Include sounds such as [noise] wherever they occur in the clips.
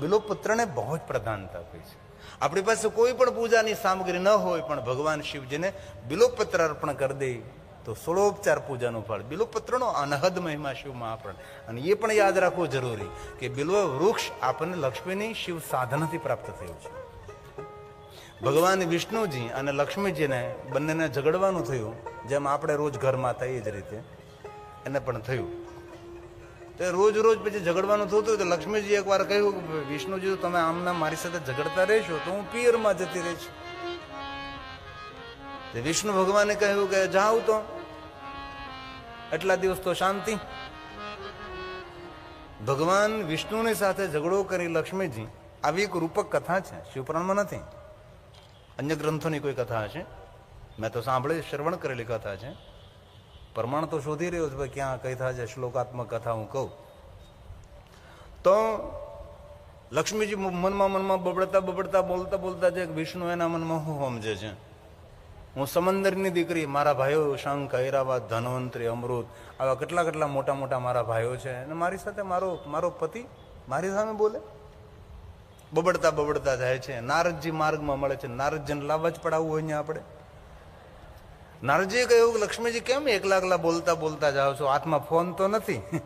બિલોપત્રને બહુ જ પ્રધાનતા આપી છે. આપણી પાસે કોઈ પણ પૂજાની સામગ્રી ન હોય પણ ભગવાન શિવજીને બિલોપત્ર અર્પણ કરી દે તો સોળોપચાર પૂજાનું ફળ. બિલોપત્રનો અનહદ મહિમા શિવ મહાપ્રણ. અને એ પણ યાદ રાખવું જરૂરી કે બિલો વૃક્ષ આપણને લક્ષ્મીની શિવ સાધનાથી પ્રાપ્ત થયું છે. ભગવાન વિષ્ણુજી અને લક્ષ્મીજીને બંનેને ઝઘડવાનું થયું, જેમ આપણે રોજ ઘરમાં થઈએ જ રીતે. એને પણ થયું. તો રોજ રોજ પછી ઝઘડવાનું થતું તો લક્ષ્મીજી એકવાર કહ્યું કે વિષ્ણુજી જો તમે આમના મારી સાથે ઝઘડતા રહેશો, તો હું પિયરમાં જતી રહીશ. તે વિષ્ણુ ભગવાને કહ્યું કે જાઉં તો. એટલા દિવસ તો શાંતિ. ભગવાન વિષ્ણુની સાથે ઝઘડો કરી લક્ષ્મીજી આવી એક રૂપક કથા છે, શિવપુરાણમાં નથી. અન્ય ગ્રંથોની કોઈ કથા હશે? મેં તો સાંભળી, શ્રવણ કરેલી કથા છે. પ્રમાણ તો શોધી રહ્યો છું ક્યાં કઈ થાય છે શ્લોકાત્મક કથા હું કહું. તો લક્ષ્મીજી મનમાં મનમાં બબડતા બબડતા બોલતા બોલતા જે વિષ્ણુ એના મનમાં હું સમજે છે? હું સમંદરની દીકરી, મારા ભાઈઓ શંખ ઐરાવત ધનવંતરી, અમૃત, આવા કેટલા કેટલા મોટા મોટા મારા ભાઈઓ છે, અને મારી સાથે મારો મારો પતિ મારી સામે બોલે. બબડતા બબડતા જાય છે, નારદજી માર્ગમાં મળે છે, નારદજીને લાવવા જ પડાવવું હોય અહીંયા આપણે. નારદજીએ કહ્યું લક્ષ્મીજી કેમ એકલા એકલા બોલતા બોલતા જાઓ છો? હાથમાં ફોન તો નથી. [laughs]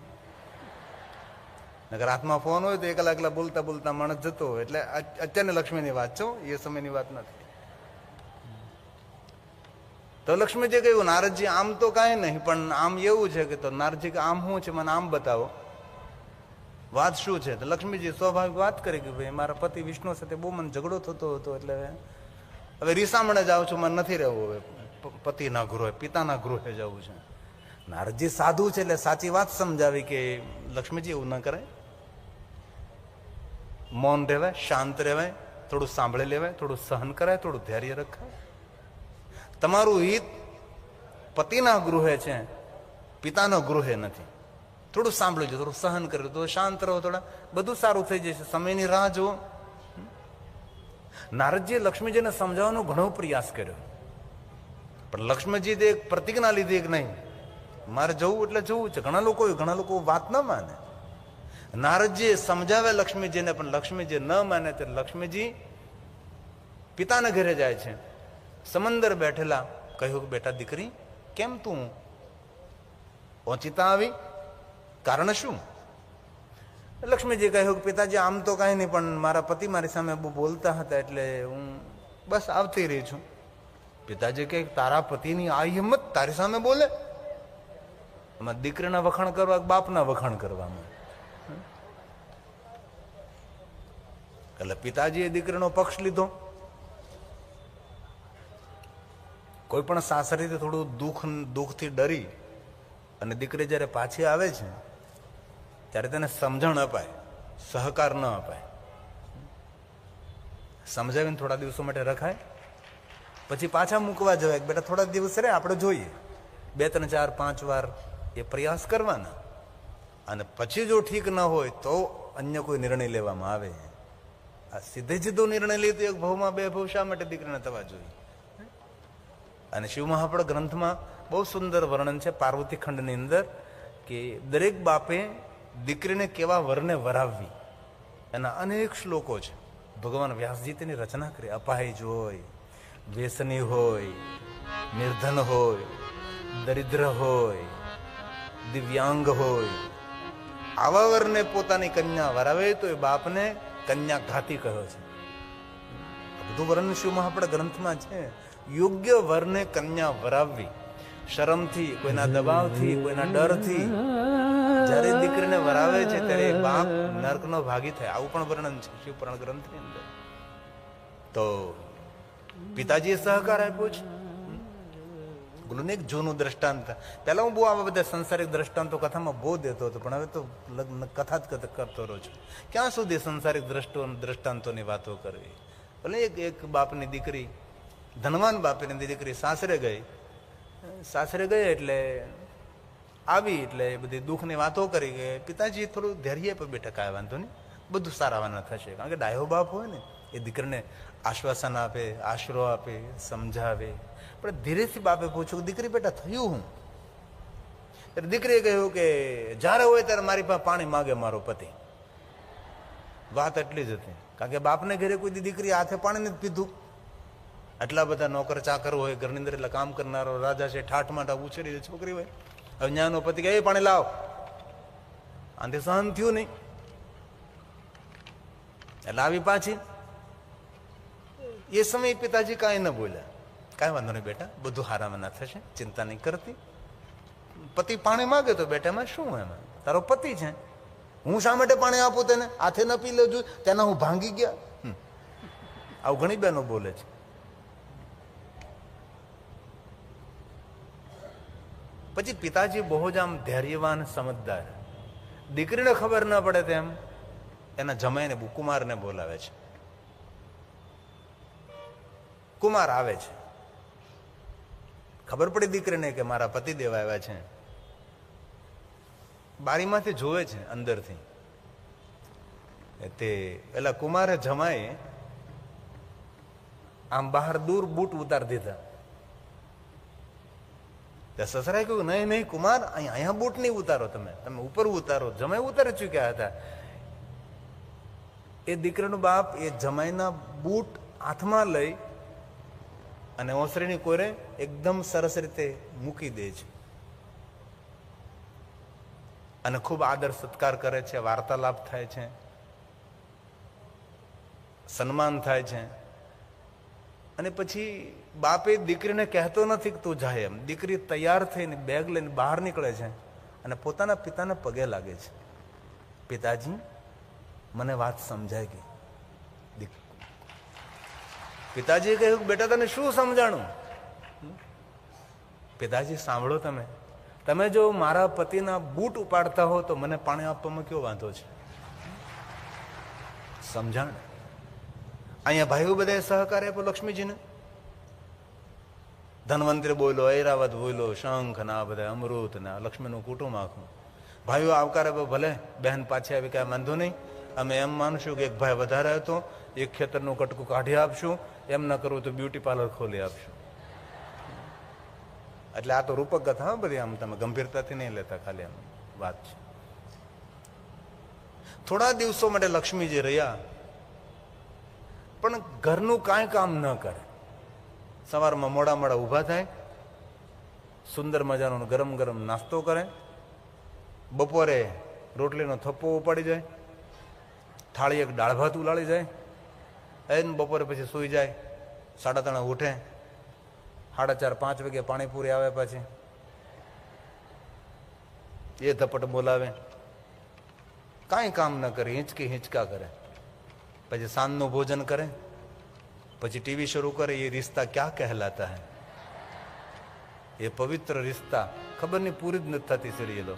નગર હાથમાં ફોન હોય તો એકલા બોલતા બોલતા માણસ જતો હોય. એટલે અત્યારની લક્ષ્મીની વાત છો એ સમયની વાત નથી. તો લક્ષ્મીજી કહ્યું નારદજી આમ તો કાંઈ નહીં, પણ આમ એવું છે કે તો નારદજી કે, આમ શું છે? મને આમ બતાવો. વાત શું છે? તો લક્ષ્મીજી સ્વાભાવિક વાત કરી કે, ભાઈ, મારા પતિ વિષ્ણુ સાથે બહુ મને ઝઘડો થતો હતો, એટલે હવે રીસામણે જાઉં છું, મને નથી રહેવું હવે. પતિના ગૃહે, પિતાના ગૃહે જવું છે. નારદજી સાધુ છે એટલે સાચી વાત સમજાવી કે લક્ષ્મીજી એવું ન કરાય. મૌન રહેવાય, શાંત રહેવાય, થોડું સાંભળી લેવાય, થોડું સહન કરાય, થોડું ધૈર્ય રખાય. તમારું હિત પતિના ગૃહે છે, પિતાના ગૃહે નથી. થોડું સાંભળજો, થોડું સહન કર્યું તો શાંત રહો થોડા. બધું સારું થઈ જશે, સમયની રાહ જુઓ. નારદજીએ લક્ષ્મીજીને સમજાવવાનો ઘણો પ્રયાસ કર્યો. પણ લક્ષ્મીજી એક પ્રતિજ્ઞા લીધી એક નહીં? મારે જવું એટલે જવું છે. ઘણા લોકો ઘણા લોકો વાત ન માને. નારદજીએ સમજાવે લક્ષ્મીજીને, પણ લક્ષ્મીજી ન માને તે લક્ષ્મીજી પિતાના ઘરે જાય છે. સમંદર બેઠેલા કહ્યું કે, બેટા, દીકરી, કેમ તું ઓચિતા આવી? કારણ શું? લક્ષ્મીજી કહ્યું કે, પિતાજી, આમ તો કાંઈ નહીં, પણ મારા પતિ મારી સામે બહુ બોલતા હતા એટલે હું બસ આવતી રહી છું. પિતાજી કે તારા પતિની આ હિંમત તારી સામે બોલે. એમાં દીકરીના વખાણ કરવા બાપના વખાણ કરવામાં? એટલે પિતાજીએ દીકરીનો પક્ષ લીધો. કોઈ પણ સાસરીથી થોડું દુઃખ, દુઃખથી ડરી અને દીકરી જ્યારે પાછી આવે છે, ત્યારે તેને સમજણ અપાય, સહકાર ન અપાય. સમજાવીને થોડા દિવસો માટે રખાય. પછી પાછા મૂકવા જવાય બેટા થોડા દિવસ રે આપણે જોઈએ. બે, ત્રણ, ચાર, પાંચ વાર એ પ્રયાસ કરવાના. અને પછી જો ઠીક ન હોય તો અન્ય કોઈ નિર્ણય લેવામાં આવે. આ સીધે સીધો નિર્ણય લીધો એક ભાવમાં બે ભાવ શા માટે દીકરીને થવા જોઈએ? અને શિવ મહાપડ ગ્રંથમાં બહુ સુંદર વર્ણન છે પાર્વતી ખંડની અંદર કે દરેક બાપે દીકરીને કેવા વરને વરાવવી. એના અનેક શ્લોકો છે. ભગવાન વ્યાસજી તેની રચના કરી, અપાય હોય વ્યસની હોય, નિર્ધન હોય, દરિદ્ર હોય, દિવ્યાંગ હોય આવા વરને પોતાની કન્યા વરાવે તો એ બાપને કન્યા ઘાતી કહ્યો છે બધું વરણ શિવ મહાપડ ગ્રંથમાં છે. યોગ્ય વરને કન્યા વરાવવી. શરમથી, કોઈના દબાવથી, કોઈના ડરથી. જ્યારે દીકરીને વરાવે છે ત્યારે બાપ નર્કનો ભાગી થાય. આવું પણ વર્ણન છે શિવપુરાણ ગ્રંથની અંદર. તો પિતાજીએ સહકાર આપ્યો છે. બોલું એક જૂનું દ્રષ્ટાંત. પહેલાં હું બહુ આવા બધા સંસારિક દ્રષ્ટાંતો કથામાં બહુ દેતો હતો, પણ હવે તો લગ્ન કથા જ કરતો રહું છું. ક્યાં સુધી સંસારિક દ્રષ્ટો દ્રષ્ટાંતોની વાતો કરવી? ભલે એક એક બાપની દીકરી, ધનવાન બાપની દીકરી સાસરે ગઈ. સાસરે ગઈ એટલે આવી એટલે બધી દુઃખની વાતો કરી કે પિતાજી થોડું ધૈર્ય પર બેઠા કાંઈ વાંધો નહીં. બધું સારાવાના થશે. કારણ કે ડાયો બાપ હોય ને, એ દીકરીને આશ્વાસન આપે, આશરો આપે, સમજાવે. પણ ધીરેથી બાપે પૂછ્યું, દીકરી બેટા, થયું હું? ત્યારે દીકરીએ કહ્યું કે, જ્યારે હોય ત્યારે મારી પાસે પાણી માગે મારો પતિ. વાત એટલી જ હતી. કારણ કે બાપને ઘરે કોઈ દીકરી હાથે પાણી નથી પીધું. આટલા બધા નોકર ચાકર હોય, ઘરની અંદર એટલે કામ કરનારો રાજા છે, ઠાઠ માઠા ઉછેરી છોકરી હોય. હવે ન્યાનો પતિ કે "એ પાણી લાવ. આંધે સહન થયું નહીં. એટલે આવી પાછી એ સમયે પિતાજી કાંઈ ન બોલ્યા કાંઈ વાંધો નહીં બેટા બધું હારામાં ના થશે ચિંતા નહીં કરતી પતિ પાણી માગે તો બેટા એમાં શું એમાં તારો પતિ છે હું શા માટે પાણી આપું તેને હાથે ન પી લેજો તેના હું ભાંગી ગયા આવું ઘણી બહેનો બોલે છે પછી પિતાજી બહુ જ આમ ધૈર્યવાન સમજદાર દીકરીને ખબર ન પડે તેમ એના જમાઈને બુકુમારને બોલાવે છે કુમાર આવે છે. ખબર પડી દીકરીને કે મારા પતિ દેવ આવ્યા છે. બારીમાંથી જોવે છે અંદરથી. તે પેલા કુમારે જમાએ આમ બહાર દૂર બૂટ ઉતાર દીધા. સસરાએ કહ્યું, નહીં નહીં, કુમાર, અહીંયા અહીંયા બૂટ નહીં ઉતારો તમે. તમે ઉપર ઉતારો. જમાઈ ઉતારી ચૂક્યા હતા. એ દીકરાનો બાપ એ જમાઈના બૂટ હાથમાં લઈ અને ઓસરીની કોરે એકદમ સરસ રીતે મૂકી દે છે. અને ખૂબ આદર સત્કાર કરે છે, વાર્તાલાપ થાય છે, સન્માન થાય છે. અને પછી બાપે દીકરીને કહેતો નથી કે તું જાય એમ. દીકરી તૈયાર થઈને બેગ લઈને બહાર નીકળે છે અને પોતાના પિતાને પગે લાગે છે. પિતાજી, મને વાત સમજાય ગઈ. દીક- પિતાજીએ કહ્યું, બેટા, તને શું સમજાણું? પિતાજી, સાંભળો તમે. તમે જો મારા પતિના બૂટ ઉપાડતા હો, તો મને પાણી આપવામાં કયો વાંધો છે? સમજાણ. અહીંયા ભાઈઓ બધાએ સહકાર આપ્યો લક્ષ્મીજીને. ધનવંતરી બોલો ઐરાવત બોલો શંખ ના બધા અમૃત ના લક્ષ્મીનું કુટુંબ આખું. ભાઈઓ આવકાર આપ્યો ભલે, બહેન પાછી આવી, કાંઈ વાંધો નહીં. અમે એમ માનશું કે એક ભાઈ વધારે હતો, એક ખેતરનું કટકું કાઢી આપશું. એમ ન કરવું તો બ્યુટી પાર્લર ખોલી આપશું. એટલે આ તો રૂપક કથા બધી આમ તમે ગંભીરતાથી નહીં લેતા ખાલી આમ વાત છે. થોડા દિવસો માટે લક્ષ્મીજી રહ્યા, પણ ઘરનું કાંઈ કામ ન કરે. સવારમાં મોડા મોડા ઊભા થાય, સુંદર મજાનો ગરમ ગરમ નાસ્તો કરે, બપોરે રોટલીનો થપ્પો ઉપાડી જાય, થાળી એક દાળ ભાત ઉલાળી જાય એને બપોરે પછી સૂઈ જાય. સાડા ત્રણે ઉઠે. સાડા ચાર, પાંચ વાગે પાણીપુરી આવે પછી. એ ધપટ બોલાવે. કાંઈ કામ ન કરે, હિંચકી હિંચકા કરે. પછી સાંજનું ભોજન કરે. પછી ટીવી શરૂ કરે, એ રિશ્તા ક્યાં કહેલાતા હૈ? એ પવિત્ર રિશ્તા. ખબર નહીં, પૂરી જ નથી થતી સિરિયલો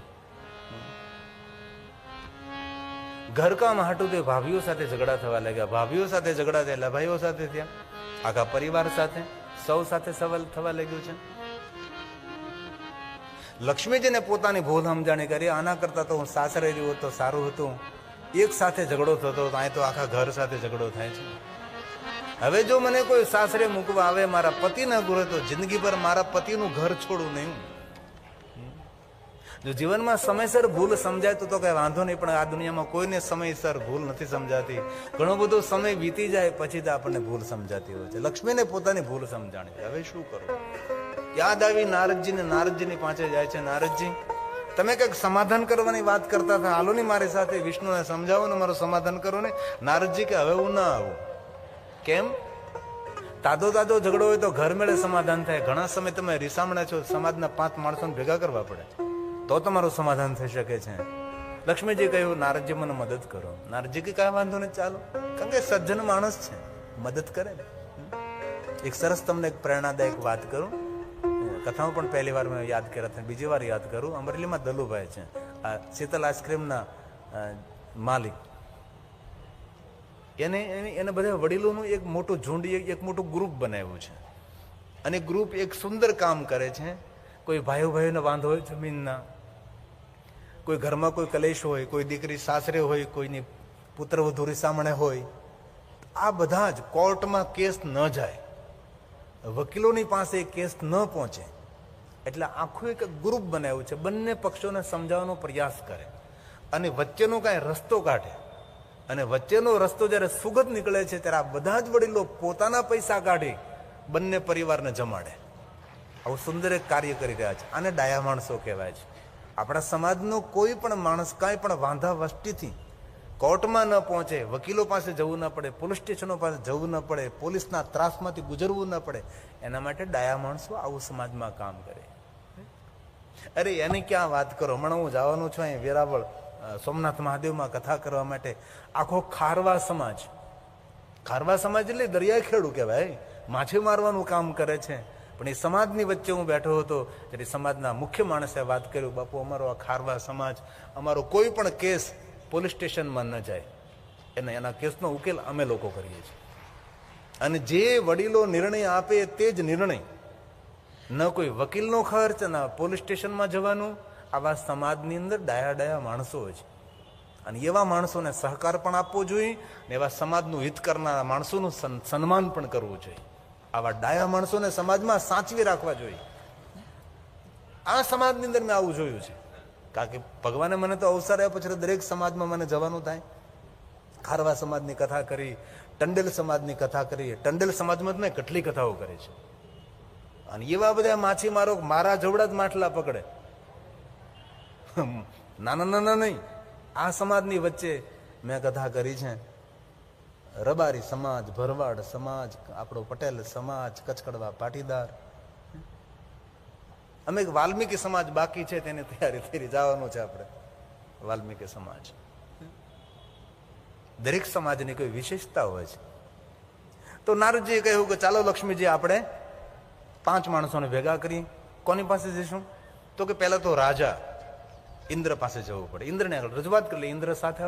ઘરકામ હાટું તે ભાભીઓ સાથે ઝઘડા થવા લાગ્યા. ભાભીઓ સાથે ઝઘડા થયા ભાઈઓ સાથે થયા. આખા પરિવાર સાથે, સૌ સાથે સવાલ થવા લાગ્યું છે. લક્ષ્મીજીને પોતાની ભૂલ સમજાણી કરી, આના કરતા તો હું સાસરે રહ્યું તો સારું હતું. એક સાથે ઝઘડો થતો હતો અહીં તો આખા ઘર સાથે ઝઘડો થાય છે. હવે જો મને કોઈ સાસરે મૂકવા આવે, મારા પતિના ઘરે તો જિંદગી ભર મારા પતિનું ઘર છોડું નહીં. જો જીવનમાં સમયસર ભૂલ સમજાય તો કઈ વાંધો નહીં, પણ આ દુનિયામાં કોઈને સમયસર ભૂલ નથી સમજાતી. ઘણો બધો સમય વીતી જાય પછી તો આપણને ભૂલ સમજાતી હોય છે. લક્ષ્મીને પોતાની ભૂલ સમજાણી હવે શું કરવું યાદ આવી નારદજીને નારદજીની પાસે જાય છે. નારદજી, તમે કંઈક સમાધાન કરવાની વાત કરતા હતા. હાલો ને મારી સાથે વિષ્ણુને સમજાવો ને મારું સમાધાન કરો ને. નારદજી કે હવે હું ના આવું. કેમ? તાદો તાદો ઝઘડો હોય તો ઘર મેળે સમાધાન થાય. ઘણા સમય તમે રીસામણા છો. સમાજના પાંચ માણસોને ભેગા કરવા પડે. તો તમારું સમાધાન થઈ શકે છે. લક્ષ્મીજી કહ્યું, નારદજી, મને મદદ કરો. નારદજી કે, કાંઈ વાંધો નહીં, ચાલો. કારણ કે સજ્જન માણસ છે. મદદ કરે. ને એક સરસ તમને એક પ્રેરણાદાયક વાત કરું. કથામાં પણ પહેલી વાર મેં યાદ કર્યા હતા બીજી વાર યાદ કરું. અમરેલીમાં દલુભાઈ છે. આ શીતલ આઈસ્ક્રીમના માલિક. એને, એને- બધા વડીલોનું એક મોટું ઝુંડ, એક મોટું ગ્રુપ બનાવ્યું છે. અને ગ્રુપ એક સુંદર કામ કરે છે. કોઈ ભાઈઓ ભાઈઓને વાંધો હોય જમીનના, કોઈ ઘરમાં કોઈ કલેશ હોય, કોઈ દીકરી સાસરે હોય, કોઈની પુત્ર વધુરી સામણે હોય, આ બધા જ કોર્ટમાં કેસ ન જાય. વકીલોની પાસે કેસ ન પહોંચે. એટલે આખું એક ગ્રુપ બનાવ્યું છે. બંને પક્ષોને સમજાવવાનો પ્રયાસ કરે. અને વચ્ચેનો કાંઈ રસ્તો કાઢે. અને વચ્ચેનો રસ્તો જ્યારે સુગત નીકળે છે, ત્યારે આ બધા જ વડીલો પોતાના પૈસા કાઢી બંને પરિવારને જમાડે. આવું સુંદર એક કાર્ય કરી રહ્યા છે. આને ડાયા માણસો કહેવાય છે. આપણા સમાજનો કોઈ પણ માણસ કાંઈ પણ વાંધા વસ્તીથી કોર્ટમાં ન પહોંચે, વકીલો પાસે જવું ન પડે, પોલીસ સ્ટેશનો પાસે જવું ન પડે, પોલીસના ત્રાસમાંથી ગુજરવું ન પડે, એના માટે ડાયા માણસો આવું સમાજમાં કામ કરે. અરે એની ક્યાં વાત કરો? હમણાં હું જવાનું છું અહીં વેરાવળ સોમનાથ મહાદેવમાં કથા કરવા માટે. આખો ખારવા સમાજ ખારવા સમાજ એટલે દરિયાઈ ખેડૂ કહેવાય. માછે મારવાનું કામ કરે છે. પણ એ સમાજની વચ્ચે હું બેઠો હતો એટલે સમાજના મુખ્ય માણસે વાત કર્યું બાપુ, અમારો આ ખારવા સમાજ, અમારો કોઈ પણ કેસ પોલીસ સ્ટેશનમાં ન જાય. એને એના કેસનો ઉકેલ અમે લોકો કરીએ છીએ. અને જે વડીલો નિર્ણય આપે તે જ નિર્ણય. ન કોઈ વકીલનો ખર્ચ, ના પોલીસ સ્ટેશનમાં જવાનું. આવા સમાજની અંદર ડાયા ડાયા માણસો છે. અને એવા માણસોને સહકાર પણ આપવો જોઈએ ને એવા સમાજનું હિત કરનારા માણસોનું સન્- સન્માન પણ કરવું જોઈએ. આવા ડાયા માણસોને સમાજમાં સાચવી રાખવા જોઈએ. આ સમાજની અંદર મેં આવું જોયું છે. કારણ કે ભગવાને મને તો અવસર આપ્યો પછી દરેક સમાજમાં મને જવાનું થાય. ખારવા સમાજની કથા કરી, ટંડેલ સમાજની કથા કરી. ટંડેલ સમાજમાં જ મેં કેટલી કથાઓ કરી છે. અને એવા બધા માછીમારો મારા જવડા જ માટલા પકડે. નાના નાના નહીં. આ સમાજની વચ્ચે મેં કથા કરી છે. રબારી સમાજ, ભરવાડ સમાજ, આપણો પટેલ સમાજ, કચકડવા પાટીદાર. અમે એક વાલ્મીકી સમાજ બાકી છે, તેની તૈયારી થઈ જવાનો છે આપણે. વાલ્મીકી સમાજ. દરેક સમાજની કોઈ વિશેષતા હોય છે. તો નારદજીએ કહ્યું કે ચાલો લક્ષ્મીજી, આપણે પાંચ માણસોને ભેગા કરી કોની પાસે જઈશું? તો કે પહેલા તો રાજા ઇન્દ્ર પાસે જવું પડે. ઇન્દ્રને આગળ રજૂઆત કરી ઇન્દ્ર સાથે